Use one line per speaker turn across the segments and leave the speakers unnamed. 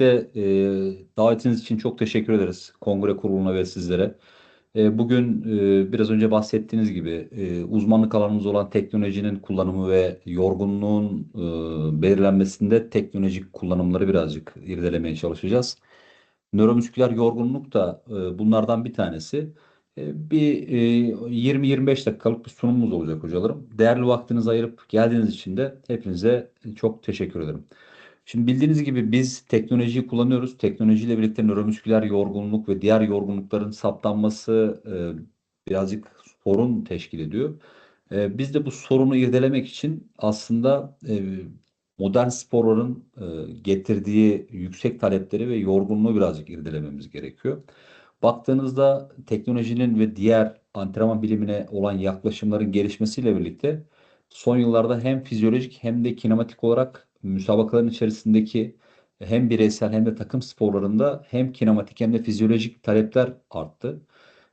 Öncelikle e, davetiniz için çok teşekkür ederiz Kongre Kurulu'na ve sizlere. E, bugün e, biraz önce bahsettiğiniz gibi e, uzmanlık alanımız olan teknolojinin kullanımı ve yorgunluğun e, belirlenmesinde teknolojik kullanımları birazcık irdelemeye çalışacağız. Nöromüsküler yorgunluk da e, bunlardan bir tanesi. E, bir e, 20-25 dakikalık bir sunumumuz olacak hocalarım. Değerli vaktinizi ayırıp geldiğiniz için de hepinize çok teşekkür ederim. Şimdi bildiğiniz gibi biz teknolojiyi kullanıyoruz. Teknolojiyle birlikte nöromüsküler yorgunluk ve diğer yorgunlukların saptanması e, birazcık sorun teşkil ediyor. E, biz de bu sorunu irdelemek için aslında e, modern sporların e, getirdiği yüksek talepleri ve yorgunluğu birazcık irdelememiz gerekiyor. Baktığınızda teknolojinin ve diğer antrenman bilimine olan yaklaşımların gelişmesiyle birlikte son yıllarda hem fizyolojik hem de kinematik olarak müsabakaların içerisindeki hem bireysel hem de takım sporlarında hem kinematik hem de fizyolojik talepler arttı.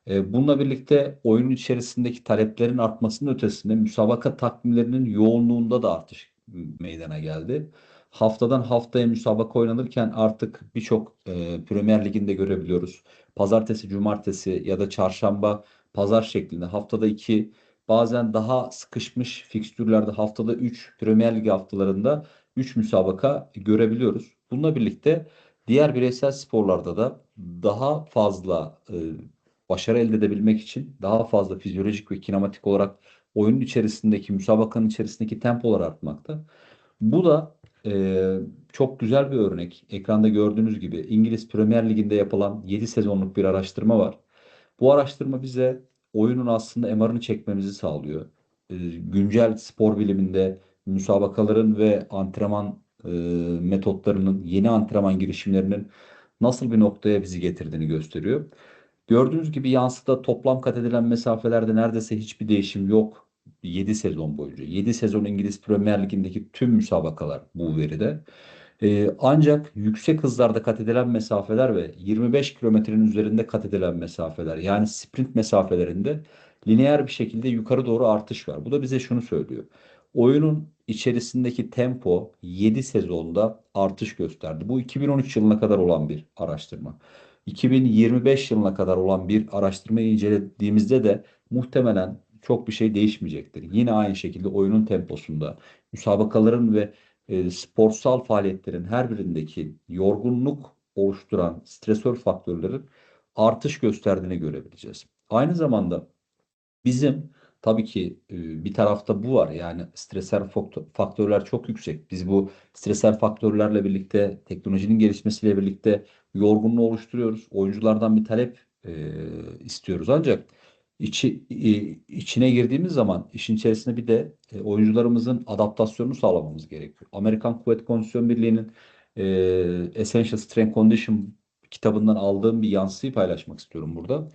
E, bununla birlikte oyunun içerisindeki taleplerin artmasının ötesinde müsabaka takvimlerinin yoğunluğunda da artış meydana geldi. Haftadan haftaya müsabaka oynanırken artık birçok e, Premier Lig'inde görebiliyoruz. Pazartesi, cumartesi ya da çarşamba, pazar şeklinde haftada iki bazen daha sıkışmış fikstürlerde haftada 3 Premier Lig haftalarında 3 müsabaka görebiliyoruz. Bununla birlikte diğer bireysel sporlarda da daha fazla e, başarı elde edebilmek için daha fazla fizyolojik ve kinematik olarak oyunun içerisindeki, müsabakanın içerisindeki tempolar artmakta. Bu da e, çok güzel bir örnek. Ekranda gördüğünüz gibi İngiliz Premier Ligi'nde yapılan 7 sezonluk bir araştırma var. Bu araştırma bize oyunun aslında MR'ını çekmemizi sağlıyor. E, güncel spor biliminde müsabakaların ve antrenman e, metotlarının, yeni antrenman girişimlerinin nasıl bir noktaya bizi getirdiğini gösteriyor. Gördüğünüz gibi yansıda toplam kat edilen mesafelerde neredeyse hiçbir değişim yok. 7 sezon boyunca. 7 sezon İngiliz Premier Ligi'ndeki tüm müsabakalar bu veride. Ee, ancak yüksek hızlarda kat edilen mesafeler ve 25 kilometrenin üzerinde kat edilen mesafeler yani sprint mesafelerinde lineer bir şekilde yukarı doğru artış var. Bu da bize şunu söylüyor. Oyunun içerisindeki tempo 7 sezonda artış gösterdi. Bu 2013 yılına kadar olan bir araştırma. 2025 yılına kadar olan bir araştırmayı incelediğimizde de muhtemelen çok bir şey değişmeyecektir. Yine aynı şekilde oyunun temposunda, müsabakaların ve e, sportsal faaliyetlerin her birindeki yorgunluk oluşturan stresör faktörlerin artış gösterdiğini görebileceğiz. Aynı zamanda bizim Tabii ki bir tarafta bu var. Yani stresel faktörler çok yüksek. Biz bu stresel faktörlerle birlikte teknolojinin gelişmesiyle birlikte yorgunluğu oluşturuyoruz. Oyunculardan bir talep istiyoruz. Ancak içi, içine girdiğimiz zaman işin içerisinde bir de oyuncularımızın adaptasyonunu sağlamamız gerekiyor. Amerikan Kuvvet Kondisyon Birliği'nin Essential Strength Condition kitabından aldığım bir yansıyı paylaşmak istiyorum burada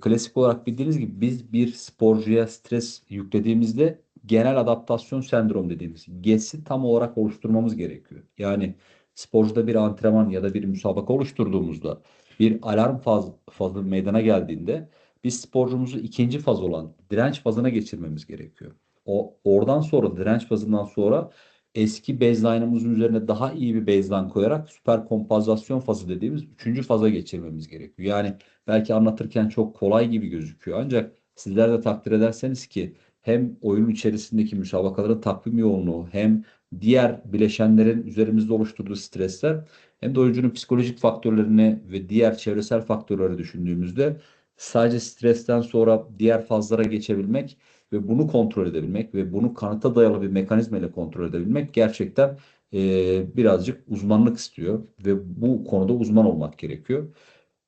klasik olarak bildiğiniz gibi biz bir sporcuya stres yüklediğimizde genel adaptasyon sendrom dediğimiz GES'i tam olarak oluşturmamız gerekiyor. Yani sporcuda bir antrenman ya da bir müsabaka oluşturduğumuzda bir alarm faz, fazı meydana geldiğinde biz sporcumuzu ikinci faz olan direnç fazına geçirmemiz gerekiyor. O oradan sonra direnç fazından sonra eski baseline'ımızın üzerine daha iyi bir baseline koyarak süper kompozasyon fazı dediğimiz üçüncü faza geçirmemiz gerekiyor. Yani belki anlatırken çok kolay gibi gözüküyor ancak sizler de takdir ederseniz ki hem oyun içerisindeki müsabakaların takvim yoğunluğu hem diğer bileşenlerin üzerimizde oluşturduğu stresler hem de oyuncunun psikolojik faktörlerini ve diğer çevresel faktörleri düşündüğümüzde sadece stresten sonra diğer fazlara geçebilmek ve bunu kontrol edebilmek ve bunu kanıta dayalı bir mekanizma ile kontrol edebilmek gerçekten e, birazcık uzmanlık istiyor ve bu konuda uzman olmak gerekiyor.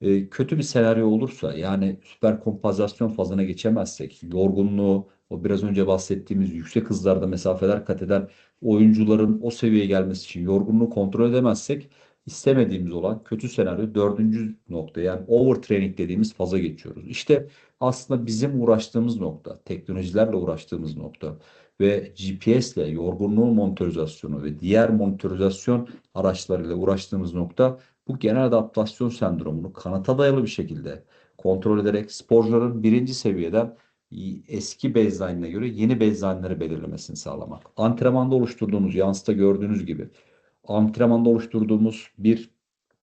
E, kötü bir senaryo olursa yani süper kompozasyon fazına geçemezsek, yorgunluğu, o biraz önce bahsettiğimiz yüksek hızlarda mesafeler kat eden oyuncuların o seviyeye gelmesi için yorgunluğu kontrol edemezsek istemediğimiz olan kötü senaryo dördüncü nokta yani overtraining dediğimiz faza geçiyoruz. İşte aslında bizim uğraştığımız nokta, teknolojilerle uğraştığımız nokta ve GPS ile yorgunluğun monitorizasyonu ve diğer monitorizasyon araçlarıyla uğraştığımız nokta bu genel adaptasyon sendromunu kanıta dayalı bir şekilde kontrol ederek sporcuların birinci seviyeden eski baseline'ine göre yeni baseline'ları belirlemesini sağlamak. Antrenmanda oluşturduğumuz, yansıta gördüğünüz gibi antrenmanda oluşturduğumuz bir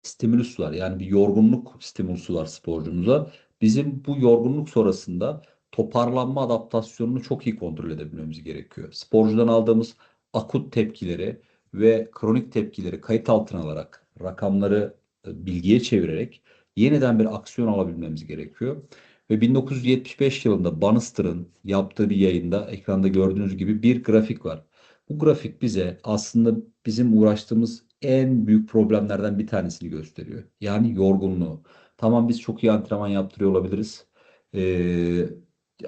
stimulus var. Yani bir yorgunluk stimulusu var sporcumuza. Bizim bu yorgunluk sonrasında toparlanma adaptasyonunu çok iyi kontrol edebilmemiz gerekiyor. Sporcudan aldığımız akut tepkileri ve kronik tepkileri kayıt altına alarak, rakamları e, bilgiye çevirerek yeniden bir aksiyon alabilmemiz gerekiyor. Ve 1975 yılında Bannister'ın yaptığı bir yayında ekranda gördüğünüz gibi bir grafik var. Bu grafik bize aslında bizim uğraştığımız en büyük problemlerden bir tanesini gösteriyor. Yani yorgunluğu. Tamam biz çok iyi antrenman yaptırıyor olabiliriz. Ee,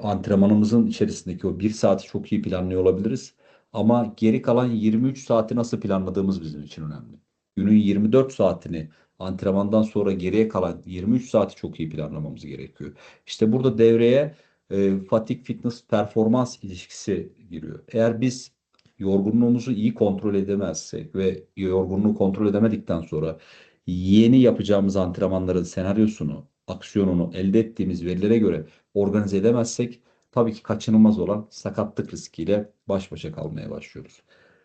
antrenmanımızın içerisindeki o bir saati çok iyi planlıyor olabiliriz. Ama geri kalan 23 saati nasıl planladığımız bizim için önemli. Günün 24 saatini antrenmandan sonra geriye kalan 23 saati çok iyi planlamamız gerekiyor. İşte burada devreye e, fatigue fitness performans ilişkisi giriyor. Eğer biz yorgunluğumuzu iyi kontrol edemezsek ve yorgunluğu kontrol edemedikten sonra yeni yapacağımız antrenmanların senaryosunu, aksiyonunu elde ettiğimiz verilere göre organize edemezsek tabii ki kaçınılmaz olan sakatlık riskiyle baş başa kalmaya başlıyoruz.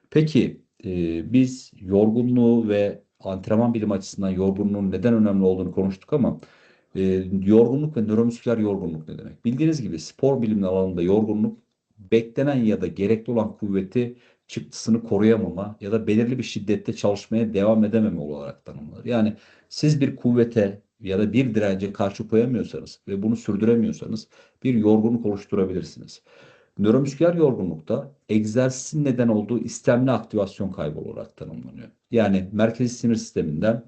Peki e, biz yorgunluğu ve antrenman bilim açısından yorgunluğun neden önemli olduğunu konuştuk ama e, yorgunluk ve nöromüsküler yorgunluk ne demek? Bildiğiniz gibi spor bilimleri alanında yorgunluk beklenen ya da gerekli olan kuvveti çıktısını koruyamama ya da belirli bir şiddette çalışmaya devam edememe olarak tanımlanır. Yani siz bir kuvvete ya da bir dirence karşı koyamıyorsanız ve bunu sürdüremiyorsanız bir yorgunluk oluşturabilirsiniz. Nöromüsküler yorgunlukta egzersizin neden olduğu istemli aktivasyon kaybı olarak tanımlanıyor. Yani merkezi sinir sisteminden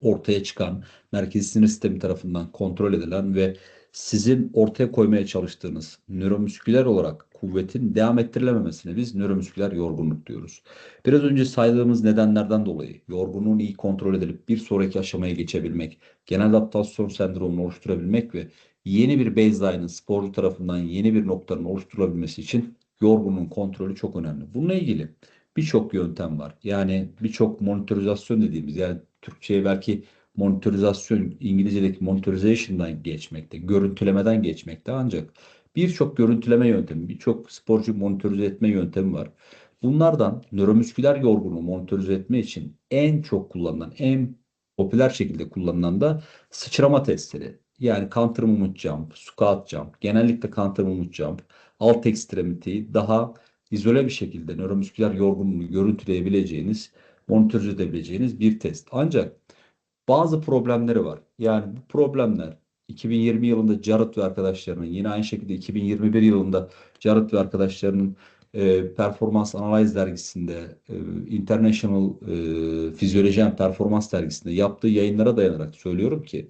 ortaya çıkan, merkezi sinir sistemi tarafından kontrol edilen ve sizin ortaya koymaya çalıştığınız nöromüsküler olarak kuvvetin devam ettirilememesine biz nöromüsküler yorgunluk diyoruz. Biraz önce saydığımız nedenlerden dolayı yorgunluğun iyi kontrol edilip bir sonraki aşamaya geçebilmek, genel adaptasyon sendromunu oluşturabilmek ve yeni bir baseline'ın sporcu tarafından yeni bir noktanın oluşturulabilmesi için yorgunluğun kontrolü çok önemli. Bununla ilgili birçok yöntem var. Yani birçok monitorizasyon dediğimiz yani Türkçe'ye belki monitorizasyon İngilizce'deki monitorization'dan geçmekte, görüntülemeden geçmekte ancak birçok görüntüleme yöntemi, birçok sporcu monitorize etme yöntemi var. Bunlardan nöromüsküler yorgunluğu monitorize etme için en çok kullanılan, en popüler şekilde kullanılan da sıçrama testleri. Yani counter movement jump, squat jump, genellikle counter movement jump, alt ekstremiteyi daha izole bir şekilde nöromüsküler yorgunluğu görüntüleyebileceğiniz, monitörize edebileceğiniz bir test. Ancak bazı problemleri var. Yani bu problemler 2020 yılında Jarrett ve arkadaşlarının yine aynı şekilde 2021 yılında Jarrett ve arkadaşlarının e, Performans Analyze dergisinde e, International e, Fizyoloji and Performans dergisinde yaptığı yayınlara dayanarak söylüyorum ki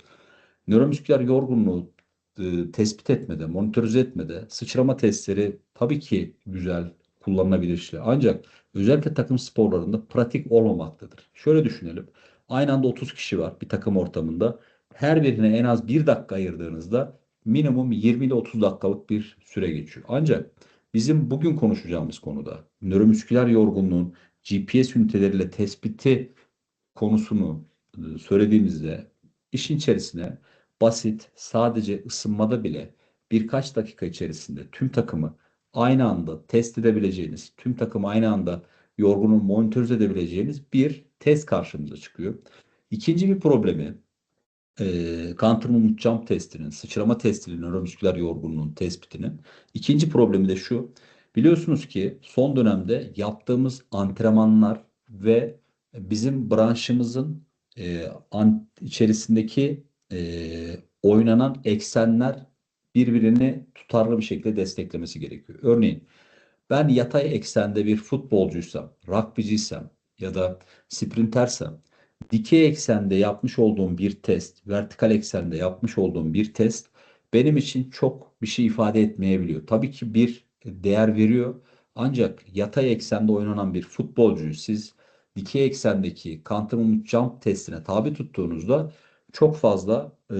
nöromüsküler yorgunluğu e, tespit etmede, monitörize etmede sıçrama testleri tabii ki güzel, kullanılabilir. Ancak özellikle takım sporlarında pratik olmamaktadır. Şöyle düşünelim. Aynı anda 30 kişi var bir takım ortamında. Her birine en az 1 dakika ayırdığınızda minimum 20 ile 30 dakikalık bir süre geçiyor. Ancak bizim bugün konuşacağımız konuda nöromüsküler yorgunluğun GPS üniteleriyle tespiti konusunu e, söylediğimizde işin içerisine basit sadece ısınmada bile birkaç dakika içerisinde tüm takımı aynı anda test edebileceğiniz, tüm takımı aynı anda yorgunluğu monitör edebileceğiniz bir test karşımıza çıkıyor. İkinci bir problemi e, movement jump testinin, sıçrama testinin, nöromüsküler yorgunluğun tespitinin. İkinci problemi de şu. Biliyorsunuz ki son dönemde yaptığımız antrenmanlar ve bizim branşımızın e, an, içerisindeki e, oynanan eksenler birbirini tutarlı bir şekilde desteklemesi gerekiyor. Örneğin ben yatay eksende bir futbolcuysam, rugbyciysem ya da sprintersem dikey eksende yapmış olduğum bir test, vertikal eksende yapmış olduğum bir test benim için çok bir şey ifade etmeyebiliyor. Tabii ki bir değer veriyor. Ancak yatay eksende oynanan bir futbolcuyu siz dikey eksendeki counter jump testine tabi tuttuğunuzda çok fazla e,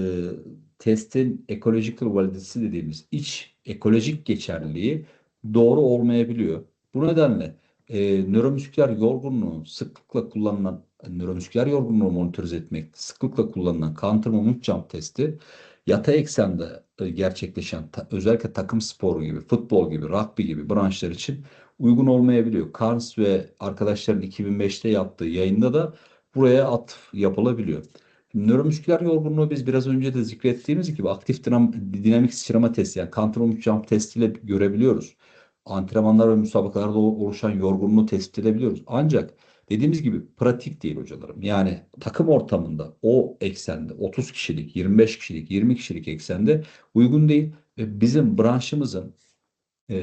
testin ecological validity dediğimiz iç ekolojik geçerliliği doğru olmayabiliyor. Bu nedenle e, nöromüsküler yorgunluğu sıklıkla kullanılan nöromüsküler yorgunluğu monitörize etmek sıklıkla kullanılan counter moment jump testi yatay eksende e, gerçekleşen ta, özellikle takım sporu gibi, futbol gibi, rugby gibi branşlar için uygun olmayabiliyor. Carnes ve arkadaşların 2005'te yaptığı yayında da buraya atıf yapılabiliyor. Nöromüsküler yorgunluğu biz biraz önce de zikrettiğimiz gibi aktif dinam, dinamik sıçrama testi yani counter jump testiyle görebiliyoruz. Antrenmanlar ve müsabakalarda oluşan yorgunluğu tespit edebiliyoruz. Ancak dediğimiz gibi pratik değil hocalarım. Yani takım ortamında o eksende 30 kişilik, 25 kişilik, 20 kişilik eksende uygun değil. Ve bizim branşımızın e,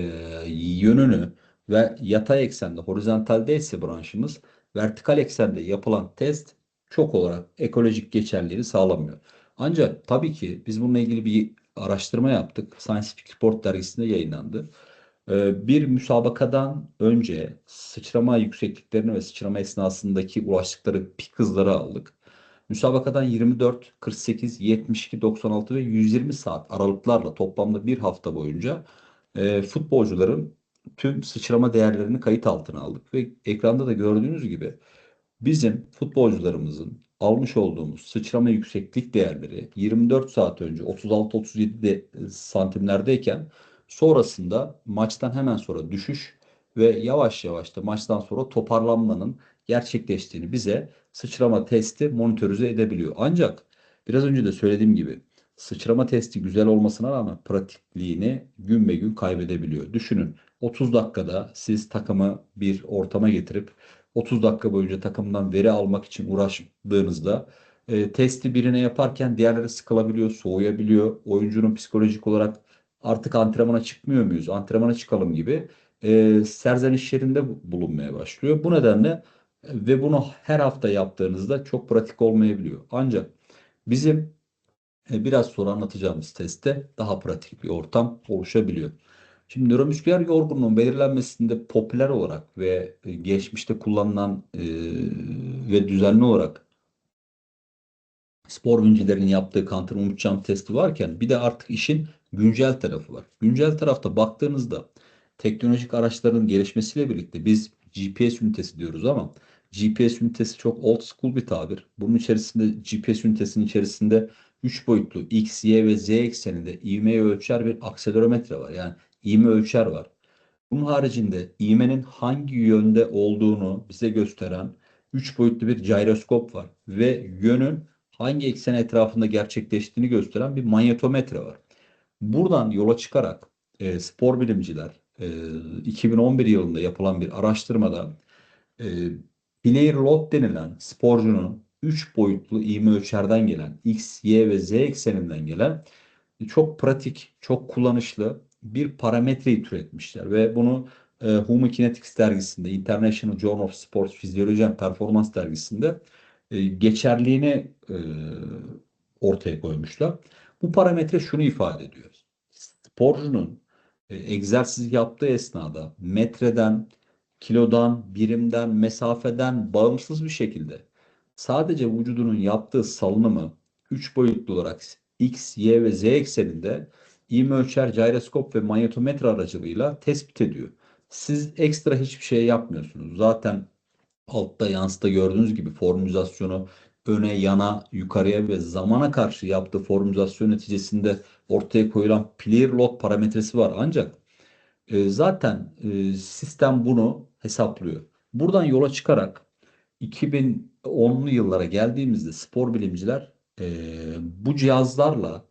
yönünü ve yatay eksende, horizontalde ise branşımız vertikal eksende yapılan test çok olarak ekolojik geçerliliğini sağlamıyor. Ancak tabii ki biz bununla ilgili bir araştırma yaptık. Scientific Report dergisinde yayınlandı. Ee, bir müsabakadan önce sıçrama yüksekliklerini ve sıçrama esnasındaki ulaştıkları pik hızları aldık. Müsabakadan 24, 48, 72, 96 ve 120 saat aralıklarla toplamda bir hafta boyunca e, futbolcuların tüm sıçrama değerlerini kayıt altına aldık ve ekranda da gördüğünüz gibi bizim futbolcularımızın almış olduğumuz sıçrama yükseklik değerleri 24 saat önce 36-37 santimlerdeyken sonrasında maçtan hemen sonra düşüş ve yavaş yavaş da maçtan sonra toparlanmanın gerçekleştiğini bize sıçrama testi monitörize edebiliyor. Ancak biraz önce de söylediğim gibi sıçrama testi güzel olmasına rağmen pratikliğini gün be gün kaybedebiliyor. Düşünün 30 dakikada siz takımı bir ortama getirip 30 dakika boyunca takımdan veri almak için uğraştığınızda e, testi birine yaparken diğerleri sıkılabiliyor, soğuyabiliyor. Oyuncunun psikolojik olarak artık antrenmana çıkmıyor muyuz, antrenmana çıkalım gibi e, serzenişlerinde bulunmaya başlıyor. Bu nedenle e, ve bunu her hafta yaptığınızda çok pratik olmayabiliyor. Ancak bizim e, biraz sonra anlatacağımız testte daha pratik bir ortam oluşabiliyor. Şimdi nöromüsküler yorgunluğun belirlenmesinde popüler olarak ve e, geçmişte kullanılan e, ve düzenli olarak spor bilimcilerin yaptığı Kantar Umutcan testi varken bir de artık işin güncel tarafı var. Güncel tarafta baktığınızda teknolojik araçların gelişmesiyle birlikte biz GPS ünitesi diyoruz ama GPS ünitesi çok old school bir tabir. Bunun içerisinde GPS ünitesinin içerisinde 3 boyutlu X, Y ve Z ekseninde ivmeyi ölçer bir akselerometre var. Yani ivme ölçer var. Bunun haricinde ivmenin hangi yönde olduğunu bize gösteren 3 boyutlu bir gyroskop var ve yönün hangi eksen etrafında gerçekleştiğini gösteren bir manyetometre var. Buradan yola çıkarak e, spor bilimciler e, 2011 yılında yapılan bir araştırmada e, player load denilen sporcunun 3 boyutlu ivme ölçerden gelen X, Y ve Z ekseninden gelen çok pratik, çok kullanışlı bir parametreyi türetmişler ve bunu e, Human Kinetics dergisinde, International Journal of Sports Physiology and Performance dergisinde e, geçerliğini e, ortaya koymuşlar. Bu parametre şunu ifade ediyor. Sporcunun e, egzersiz yaptığı esnada metreden, kilodan, birimden, mesafeden bağımsız bir şekilde sadece vücudunun yaptığı salınımı 3 boyutlu olarak X, Y ve Z ekseninde ivme ölçer, gyroskop ve manyetometre aracılığıyla tespit ediyor. Siz ekstra hiçbir şey yapmıyorsunuz. Zaten altta yansıda gördüğünüz gibi formülizasyonu öne, yana, yukarıya ve zamana karşı yaptığı formülizasyon neticesinde ortaya koyulan player load parametresi var. Ancak e, zaten e, sistem bunu hesaplıyor. Buradan yola çıkarak 2010'lu yıllara geldiğimizde spor bilimciler e, bu cihazlarla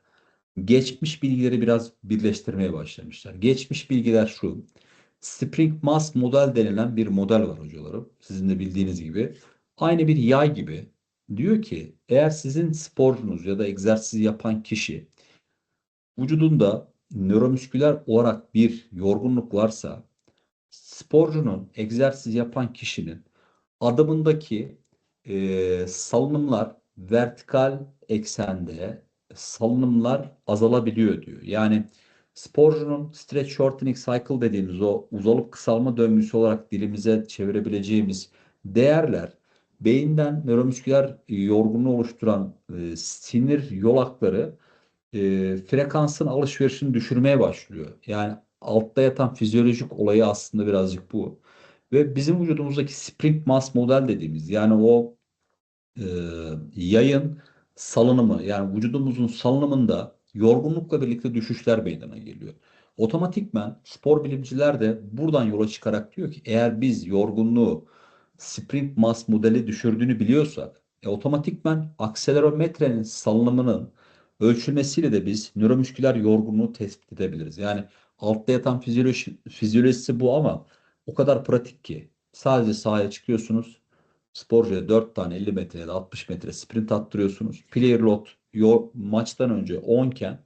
geçmiş bilgileri biraz birleştirmeye başlamışlar. Geçmiş bilgiler şu. Spring Mass model denilen bir model var hocalarım. Sizin de bildiğiniz gibi. Aynı bir yay gibi. Diyor ki eğer sizin sporcunuz ya da egzersiz yapan kişi vücudunda nöromüsküler olarak bir yorgunluk varsa sporcunun egzersiz yapan kişinin adımındaki e, salınımlar vertikal eksende salınımlar azalabiliyor diyor. Yani sporcunun stretch shortening cycle dediğimiz o uzalıp kısalma döngüsü olarak dilimize çevirebileceğimiz değerler beyinden nöromüsküler yorgunluğu oluşturan e, sinir yolakları e, frekansın alışverişini düşürmeye başlıyor. Yani altta yatan fizyolojik olayı aslında birazcık bu. Ve bizim vücudumuzdaki spring mass model dediğimiz yani o e, yayın salınımı yani vücudumuzun salınımında yorgunlukla birlikte düşüşler meydana geliyor. Otomatikmen spor bilimciler de buradan yola çıkarak diyor ki eğer biz yorgunluğu sprint mass modeli düşürdüğünü biliyorsak e, otomatikman akselerometrenin salınımının ölçülmesiyle de biz nöromüsküler yorgunluğu tespit edebiliriz. Yani altta yatan fizyoloji, fizyolojisi bu ama o kadar pratik ki sadece sahaya çıkıyorsunuz. Sporcuya 4 tane 50 metre ya da 60 metre sprint attırıyorsunuz. Player load yo- maçtan önce 10 iken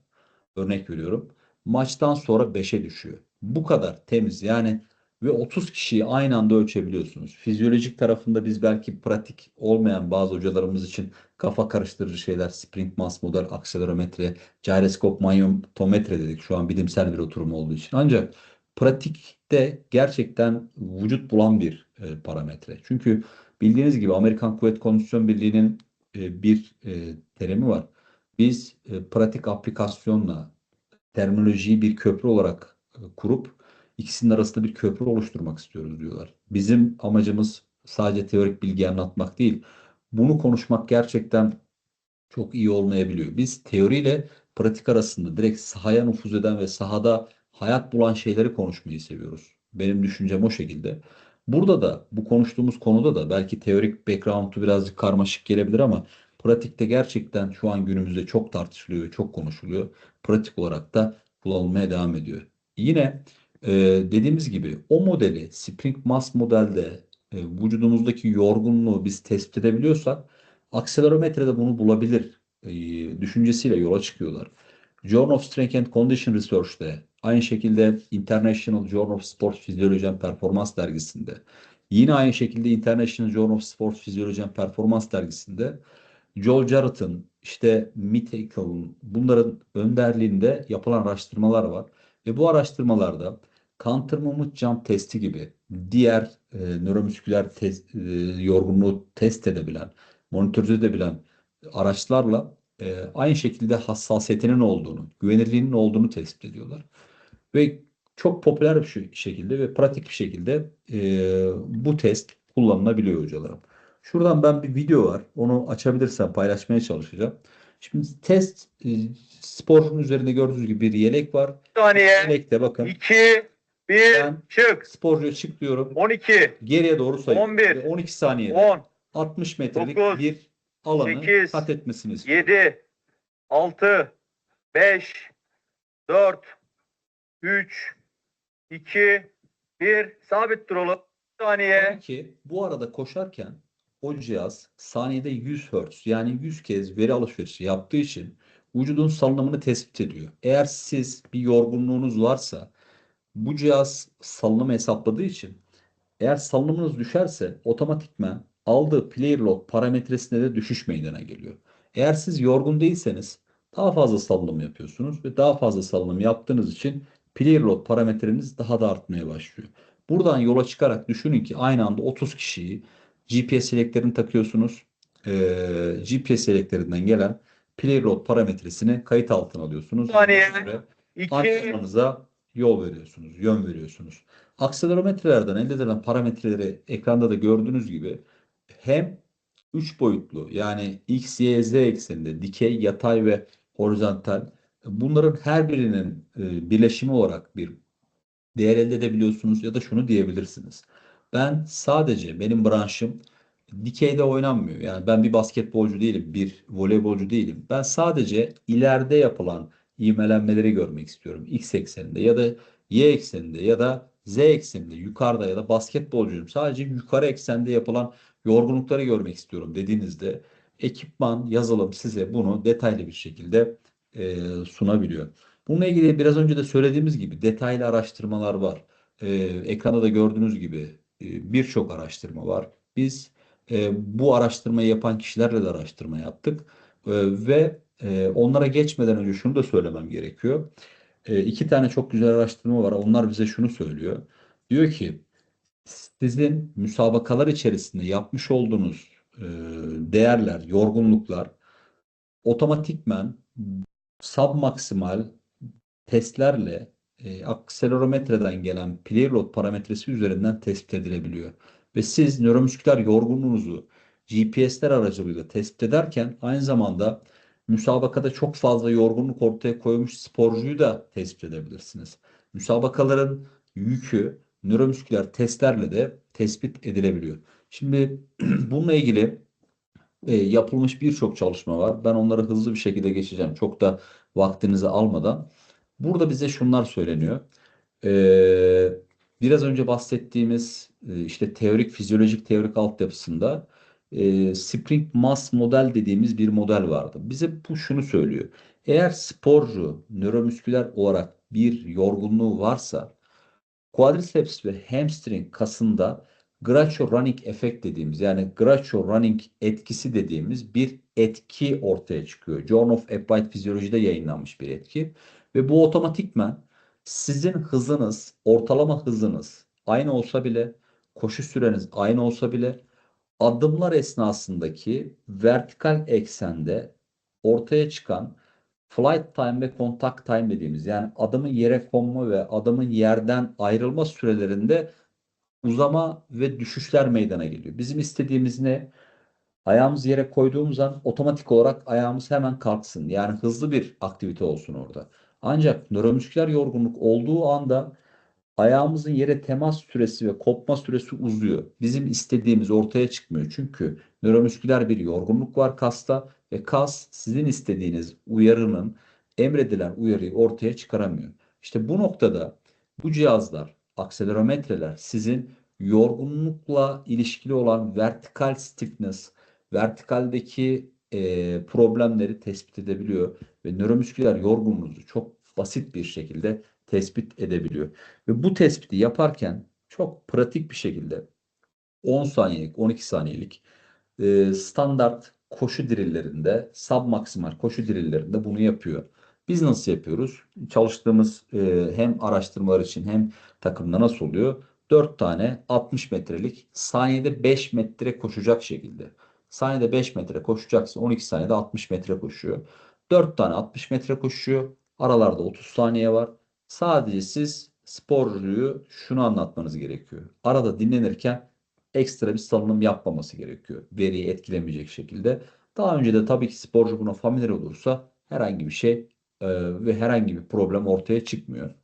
örnek veriyorum. Maçtan sonra 5'e düşüyor. Bu kadar temiz yani ve 30 kişiyi aynı anda ölçebiliyorsunuz. Fizyolojik tarafında biz belki pratik olmayan bazı hocalarımız için kafa karıştırıcı şeyler sprint mass model, akselerometre, gyroscope, manyometre dedik. Şu an bilimsel bir oturum olduğu için. Ancak pratikte gerçekten vücut bulan bir e, parametre. Çünkü bildiğiniz gibi Amerikan Kuvvet Kondisyon Birliği'nin e, bir e, terimi var. Biz e, pratik aplikasyonla terminolojiyi bir köprü olarak e, kurup ikisinin arasında bir köprü oluşturmak istiyoruz diyorlar. Bizim amacımız sadece teorik bilgi anlatmak değil. Bunu konuşmak gerçekten çok iyi olmayabiliyor. Biz teoriyle pratik arasında direkt sahaya nüfuz eden ve sahada hayat bulan şeyleri konuşmayı seviyoruz. Benim düşüncem o şekilde. Burada da bu konuştuğumuz konuda da belki teorik background'u birazcık karmaşık gelebilir ama pratikte gerçekten şu an günümüzde çok tartışılıyor çok konuşuluyor. Pratik olarak da kullanılmaya devam ediyor. Yine e, dediğimiz gibi o modeli Spring Mass modelde e, vücudumuzdaki yorgunluğu biz tespit edebiliyorsak akselerometrede bunu bulabilir e, düşüncesiyle yola çıkıyorlar. Journal of Strength and Condition Research'te aynı şekilde International Journal of Sports Physiology and Performance dergisinde yine aynı şekilde International Journal of Sports Physiology and Performance dergisinde Joel Jarrett'ın işte Mitchell'ın bunların önderliğinde yapılan araştırmalar var. Ve bu araştırmalarda counter movement jump testi gibi diğer e, nöromüsküler test, e, yorgunluğu test edebilen, monitörize edebilen araçlarla e, aynı şekilde hassasiyetinin olduğunu, güvenirliğinin olduğunu tespit ediyorlar. Ve çok popüler bir şekilde ve pratik bir şekilde e, bu test kullanılabiliyor hocalarım. Şuradan ben bir video var. Onu açabilirsem paylaşmaya çalışacağım. Şimdi test e, sporcunun üzerinde gördüğünüz gibi bir yelek var.
saniye.
Yelekte bakın
2 1
Ben-
çık.
sporcuya çık diyorum.
12
Geriye doğru sayıyorum.
11,
Ve 12 saniye
10
60 metrelik
dokuz,
bir alanı
sekiz,
kat etmesini istiyorum.
7 6 5 4 3 2 1 sabit duralım. saniye.
Ki bu arada koşarken o cihaz saniyede 100 Hz yani 100 kez veri alışverişi yaptığı için vücudun salınımını tespit ediyor. Eğer siz bir yorgunluğunuz varsa bu cihaz salınımı hesapladığı için eğer salınımınız düşerse otomatikman aldığı player load parametresinde de düşüş meydana geliyor. Eğer siz yorgun değilseniz daha fazla salınım yapıyorsunuz ve daha fazla salınım yaptığınız için player load parametreniz daha da artmaya başlıyor. Buradan yola çıkarak düşünün ki aynı anda 30 kişiyi GPS yeleklerini takıyorsunuz. Ee, GPS yeleklerinden gelen player load parametresini kayıt altına alıyorsunuz. Göre
2
antrenmanınıza yol veriyorsunuz, yön veriyorsunuz. Akselerometrelerden elde edilen parametreleri ekranda da gördüğünüz gibi hem 3 boyutlu yani x, y, z ekseninde dikey, yatay ve horizontal bunların her birinin e, birleşimi olarak bir değer elde edebiliyorsunuz ya da şunu diyebilirsiniz. Ben sadece benim branşım dikeyde oynanmıyor. Yani ben bir basketbolcu değilim, bir voleybolcu değilim. Ben sadece ileride yapılan ivmelenmeleri görmek istiyorum. X ekseninde ya da Y ekseninde ya da Z ekseninde yukarıda ya da basketbolcuyum. Sadece yukarı eksende yapılan yorgunlukları görmek istiyorum dediğinizde ekipman, yazılım size bunu detaylı bir şekilde e, sunabiliyor. Bununla ilgili biraz önce de söylediğimiz gibi detaylı araştırmalar var. E, ekranda da gördüğünüz gibi e, birçok araştırma var. Biz e, bu araştırmayı yapan kişilerle de araştırma yaptık. E, ve e, onlara geçmeden önce şunu da söylemem gerekiyor. E, iki tane çok güzel araştırma var. Onlar bize şunu söylüyor. Diyor ki sizin müsabakalar içerisinde yapmış olduğunuz e, değerler, yorgunluklar otomatikmen submaksimal testlerle e, akselerometreden gelen player load parametresi üzerinden tespit edilebiliyor. Ve siz nöromüsküler yorgunluğunuzu GPS'ler aracılığıyla tespit ederken aynı zamanda müsabakada çok fazla yorgunluk ortaya koymuş sporcuyu da tespit edebilirsiniz. Müsabakaların yükü nöromüsküler testlerle de tespit edilebiliyor. Şimdi bununla ilgili e, yapılmış birçok çalışma var. Ben onları hızlı bir şekilde geçeceğim. Çok da vaktinizi almadan. Burada bize şunlar söyleniyor. Ee, biraz önce bahsettiğimiz e, işte teorik, fizyolojik teorik altyapısında e, Spring Mass model dediğimiz bir model vardı. Bize bu şunu söylüyor. Eğer sporcu nöromüsküler olarak bir yorgunluğu varsa quadriceps ve hamstring kasında Groucho running efekt dediğimiz yani Groucho running etkisi dediğimiz bir etki ortaya çıkıyor. Journal of Applied Physiology'de yayınlanmış bir etki ve bu otomatikmen sizin hızınız, ortalama hızınız aynı olsa bile, koşu süreniz aynı olsa bile adımlar esnasındaki vertikal eksende ortaya çıkan flight time ve contact time dediğimiz yani adımın yere konma ve adımın yerden ayrılma sürelerinde uzama ve düşüşler meydana geliyor. Bizim istediğimiz ne? Ayağımızı yere koyduğumuz an otomatik olarak ayağımız hemen kalksın. Yani hızlı bir aktivite olsun orada. Ancak nöromüsküler yorgunluk olduğu anda ayağımızın yere temas süresi ve kopma süresi uzuyor. Bizim istediğimiz ortaya çıkmıyor. Çünkü nöromüsküler bir yorgunluk var kasta ve kas sizin istediğiniz uyarının emredilen uyarıyı ortaya çıkaramıyor. İşte bu noktada bu cihazlar, akselerometreler sizin yorgunlukla ilişkili olan vertikal stiffness, vertikaldeki e, problemleri tespit edebiliyor ve nöromüsküler yorgunluğunuzu çok basit bir şekilde tespit edebiliyor. Ve bu tespiti yaparken çok pratik bir şekilde 10 saniyelik, 12 saniyelik e, standart koşu dirillerinde, submaksimal koşu dirillerinde bunu yapıyor. Biz nasıl yapıyoruz? Çalıştığımız e, hem araştırmalar için hem takımda nasıl oluyor? 4 tane 60 metrelik saniyede 5 metre koşacak şekilde. Saniyede 5 metre koşacaksın. 12 saniyede 60 metre koşuyor. 4 tane 60 metre koşuyor. Aralarda 30 saniye var. Sadece siz sporcuyu şunu anlatmanız gerekiyor. Arada dinlenirken ekstra bir salınım yapmaması gerekiyor. Veriyi etkilemeyecek şekilde. Daha önce de tabii ki sporcu buna familiar olursa herhangi bir şey e, ve herhangi bir problem ortaya çıkmıyor.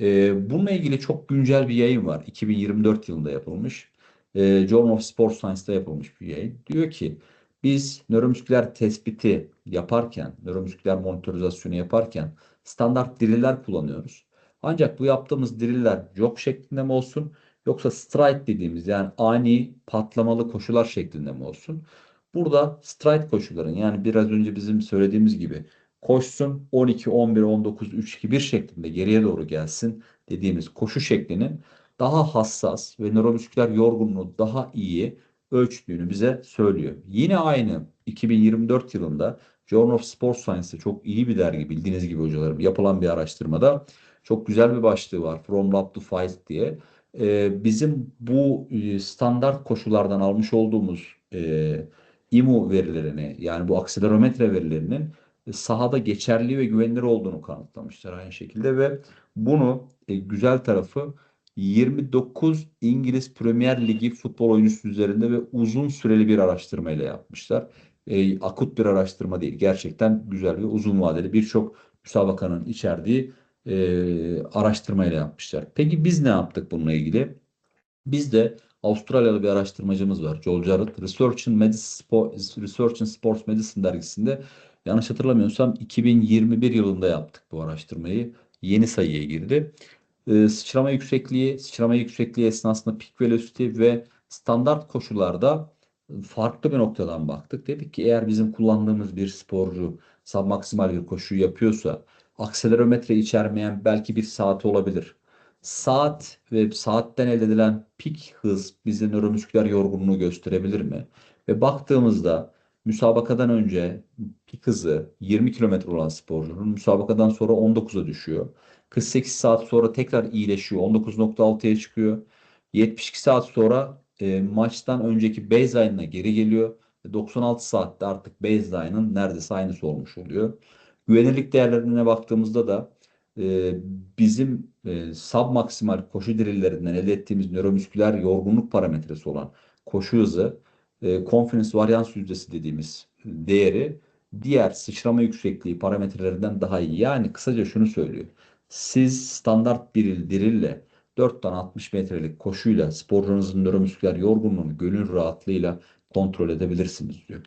E, bununla ilgili çok güncel bir yayın var. 2024 yılında yapılmış. E, Journal of Sports Science'da yapılmış bir yayın. Diyor ki biz nöromüsküler tespiti yaparken, nöromüsküler monitorizasyonu yaparken standart diriller kullanıyoruz. Ancak bu yaptığımız diriller jog şeklinde mi olsun yoksa stride dediğimiz yani ani patlamalı koşular şeklinde mi olsun? Burada stride koşuların yani biraz önce bizim söylediğimiz gibi koşsun 12, 11, 19, 3, 2, 1 şeklinde geriye doğru gelsin dediğimiz koşu şeklinin daha hassas ve nöromüsküler yorgunluğu daha iyi ölçtüğünü bize söylüyor. Yine aynı 2024 yılında Journal of Sports Science'da çok iyi bir dergi bildiğiniz gibi hocalarım yapılan bir araştırmada çok güzel bir başlığı var From Lab to Fight diye. Ee, bizim bu e, standart koşulardan almış olduğumuz e, IMU verilerini yani bu akselerometre verilerinin sahada geçerli ve güvenilir olduğunu kanıtlamışlar aynı şekilde ve bunu e, güzel tarafı 29 İngiliz Premier Ligi futbol oyuncusu üzerinde ve uzun süreli bir araştırma ile yapmışlar. E, akut bir araştırma değil. Gerçekten güzel ve uzun vadeli birçok müsabakanın içerdiği e, araştırma ile yapmışlar. Peki biz ne yaptık bununla ilgili? Biz de Avustralyalı bir araştırmacımız var. Joel Jarrett. Research in, Medicine, Research in Sports Medicine dergisinde yanlış hatırlamıyorsam 2021 yılında yaptık bu araştırmayı. Yeni sayıya girdi. Ee, sıçrama yüksekliği, sıçrama yüksekliği esnasında peak velocity ve standart koşularda farklı bir noktadan baktık. Dedik ki eğer bizim kullandığımız bir sporcu submaksimal bir koşu yapıyorsa akselerometre içermeyen belki bir saati olabilir. Saat ve saatten elde edilen pik hız bize nöromüsküler yorgunluğu gösterebilir mi? Ve baktığımızda müsabakadan önce pik hızı 20 km olan sporcunun müsabakadan sonra 19'a düşüyor. 48 saat sonra tekrar iyileşiyor. 19.6'ya çıkıyor. 72 saat sonra e, maçtan önceki baseline'ına geri geliyor. 96 saatte artık baseline'ın neredeyse aynısı olmuş oluyor. Güvenirlik değerlerine baktığımızda da e, bizim e, submaksimal koşu dirillerinden elde ettiğimiz nöromüsküler yorgunluk parametresi olan koşu hızı, e, confidence varyans yüzdesi dediğimiz değeri diğer sıçrama yüksekliği parametrelerinden daha iyi. Yani kısaca şunu söylüyor. Siz standart bir dirille 4 tane 60 metrelik koşuyla sporcunuzun nöromüsküler yorgunluğunu gönül rahatlığıyla kontrol edebilirsiniz diyor.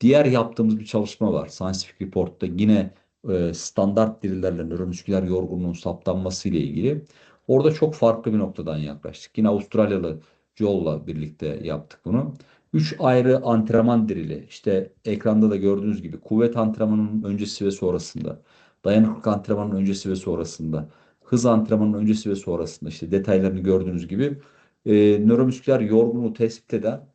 Diğer yaptığımız bir çalışma var. Scientific Report'ta yine e, standart dirilerle nöromüsküler yorgunluğun saptanması ile ilgili. Orada çok farklı bir noktadan yaklaştık. Yine Avustralyalı Joel'la birlikte yaptık bunu. Üç ayrı antrenman dirili. İşte ekranda da gördüğünüz gibi kuvvet antrenmanının öncesi ve sonrasında, dayanıklık antrenmanının öncesi ve sonrasında, hız antrenmanının öncesi ve sonrasında işte detaylarını gördüğünüz gibi e, nöromüsküler yorgunluğu tespit eden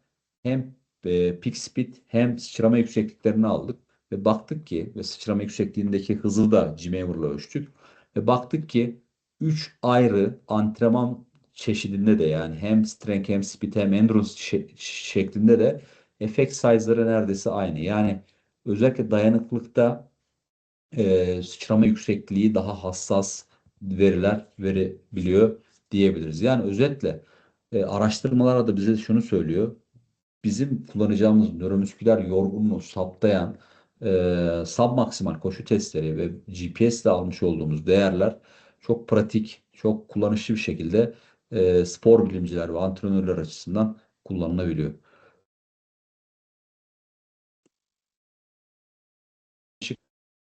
hem e, peak speed hem sıçrama yüksekliklerini aldık ve baktık ki ve sıçrama yüksekliğindeki hızı da G-Maver'la ölçtük ve baktık ki 3 ayrı antrenman çeşidinde de yani hem strength hem speed hem endurance şe- şeklinde de effect size'ları neredeyse aynı. Yani özellikle dayanıklıkta e, sıçrama yüksekliği daha hassas veriler verebiliyor diyebiliriz. Yani özetle e, araştırmalar da bize şunu söylüyor. Bizim kullanacağımız nöromüsküler yorgunluğu saptayan e, submaksimal koşu testleri ve GPS ile almış olduğumuz değerler çok pratik, çok kullanışlı bir şekilde e, spor bilimciler ve antrenörler açısından kullanılabiliyor.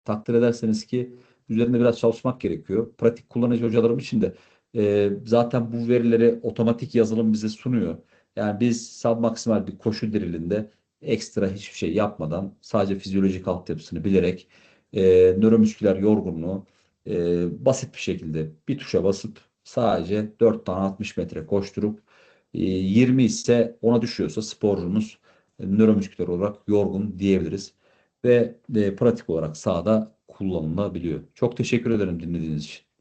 Takdir ederseniz ki üzerinde biraz çalışmak gerekiyor. Pratik kullanıcı hocalarım için de e, zaten bu verileri otomatik yazılım bize sunuyor. Yani biz submaksimal bir koşu dirilinde ekstra hiçbir şey yapmadan sadece fizyolojik altyapısını bilerek e, nöromüsküler yorgunluğu e, basit bir şekilde bir tuşa basıp sadece 4 tane 60 metre koşturup e, 20 ise ona düşüyorsa sporcumuz e, nöromüsküler olarak yorgun diyebiliriz ve e, pratik olarak sahada kullanılabiliyor. Çok teşekkür ederim dinlediğiniz için.